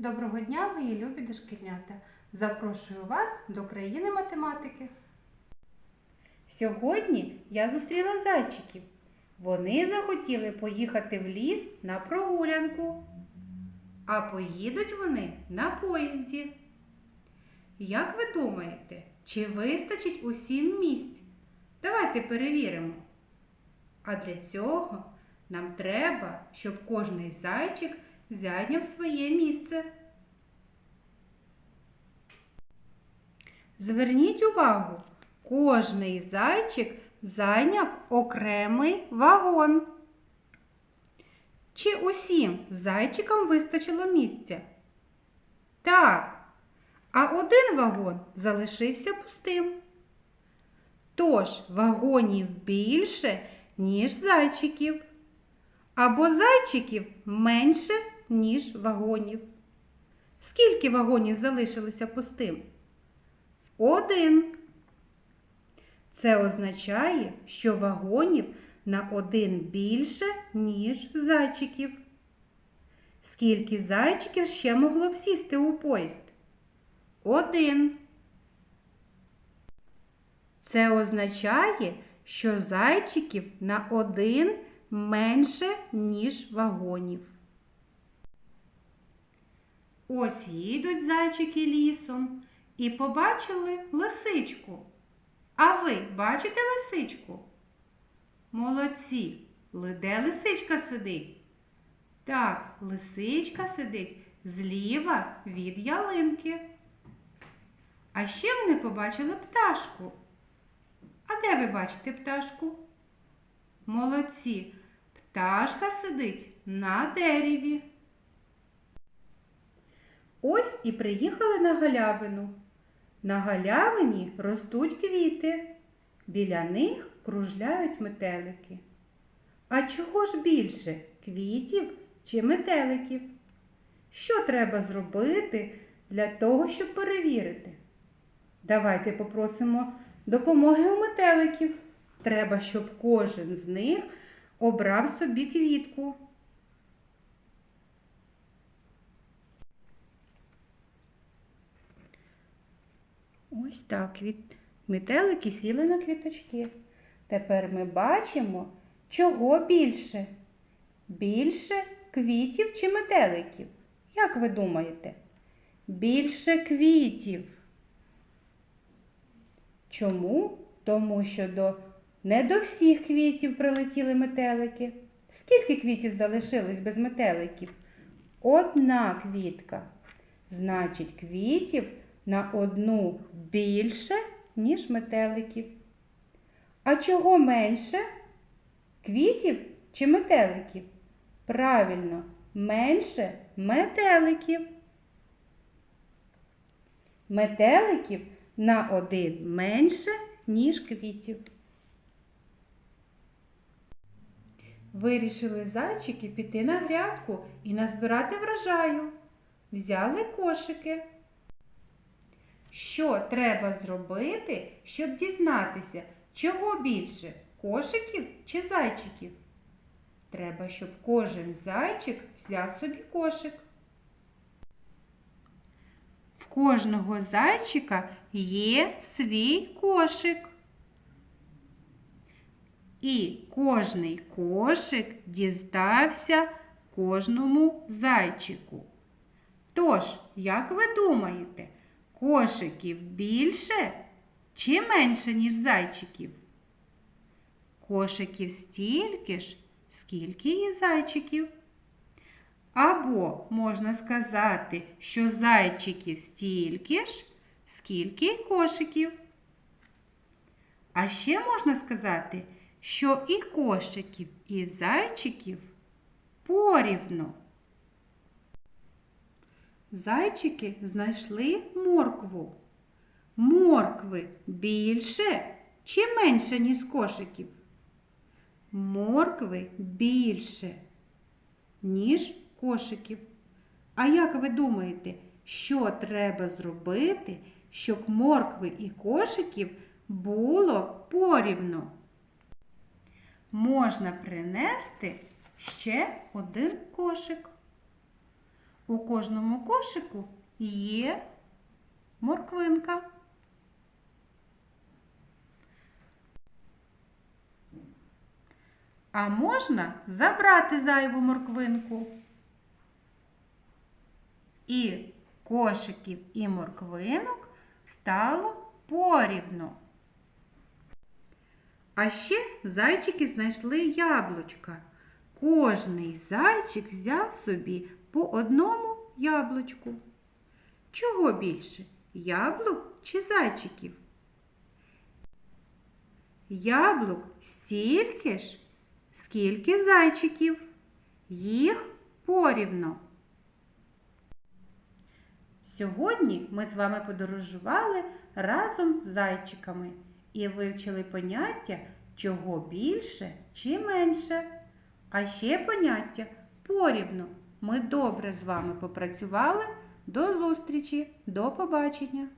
Доброго дня, мої любі дошкільнята! Запрошую вас до країни математики. Сьогодні я зустріла зайчиків. Вони захотіли поїхати в ліс на прогулянку. А поїдуть вони на поїзді. Як ви думаєте, чи вистачить усім місць? Давайте перевіримо. А для цього нам треба, щоб кожний зайчик зайняв своє місце. Зверніть увагу, кожний зайчик зайняв окремий вагон. Чи усім зайчикам вистачило місця? Так. А один вагон залишився пустим. Тож вагонів більше, ніж зайчиків. Або зайчиків менше, ніж вагонів. Скільки вагонів залишилося пустим? Один. Це означає, що вагонів на один більше, ніж зайчиків. Скільки зайчиків ще могло б сісти у поїзд? Один. Це означає, що зайчиків на один менше, ніж вагонів. Ось їдуть зайчики лісом і побачили лисичку. А ви бачите лисичку? Молодці. Де лисичка сидить? Так, лисичка сидить зліва від ялинки. А ще вони побачили пташку. А де ви бачите пташку? Молодці. Пташка сидить на дереві. Ось і приїхали на галявину. На галявині ростуть квіти. Біля них кружляють метелики. А чого ж більше квітів чи метеликів? Що треба зробити для того, щоб перевірити? Давайте попросимо допомоги у метеликів. Треба, щоб кожен з них обрав собі квітку. Ось так квіт... метелики сіли на квіточки. Тепер ми бачимо, чого більше. Більше квітів чи метеликів? Як ви думаєте? Більше квітів. Чому? Тому що до... не до всіх квітів прилетіли метелики. Скільки квітів залишилось без метеликів? Одна квітка. Значить, квітів на одну більше, ніж метеликів. А чого менше? Квітів чи метеликів? Правильно, менше метеликів. Метеликів на один менше, ніж квітів. Вирішили зайчики піти на грядку і назбирати врожаю. Взяли кошики. Що треба зробити, щоб дізнатися, чого більше кошиків чи зайчиків? Треба, щоб кожен зайчик взяв собі кошик. В кожного зайчика є свій кошик. І кожний кошик дістався кожному зайчику. Тож, як ви думаєте, кошиків більше чи менше, ніж зайчиків? Кошиків стільки ж, скільки і зайчиків. Або можна сказати, що зайчиків стільки ж, скільки й кошиків. А ще можна сказати, що і кошиків, і зайчиків порівну. Зайчики знайшли моркву. Моркви більше чи менше, ніж кошиків? Моркви більше, ніж кошиків. А як ви думаєте, що треба зробити, щоб моркви і кошиків було порівну? Можна принести ще один кошик. У кожному кошику є морквинка. А можна забрати зайву морквинку. І кошиків і морквинок стало порівно. А ще зайчики знайшли яблучка. Кожний зайчик взяв собі по одному яблучку. Чого більше? Яблук чи зайчиків? Яблук стільки ж, скільки зайчиків. Їх порівно. Сьогодні ми з вами подорожували разом з зайчиками і вивчили поняття чого більше чи менше. А ще поняття порівну. Ми добре з вами попрацювали. До зустрічі, до побачення!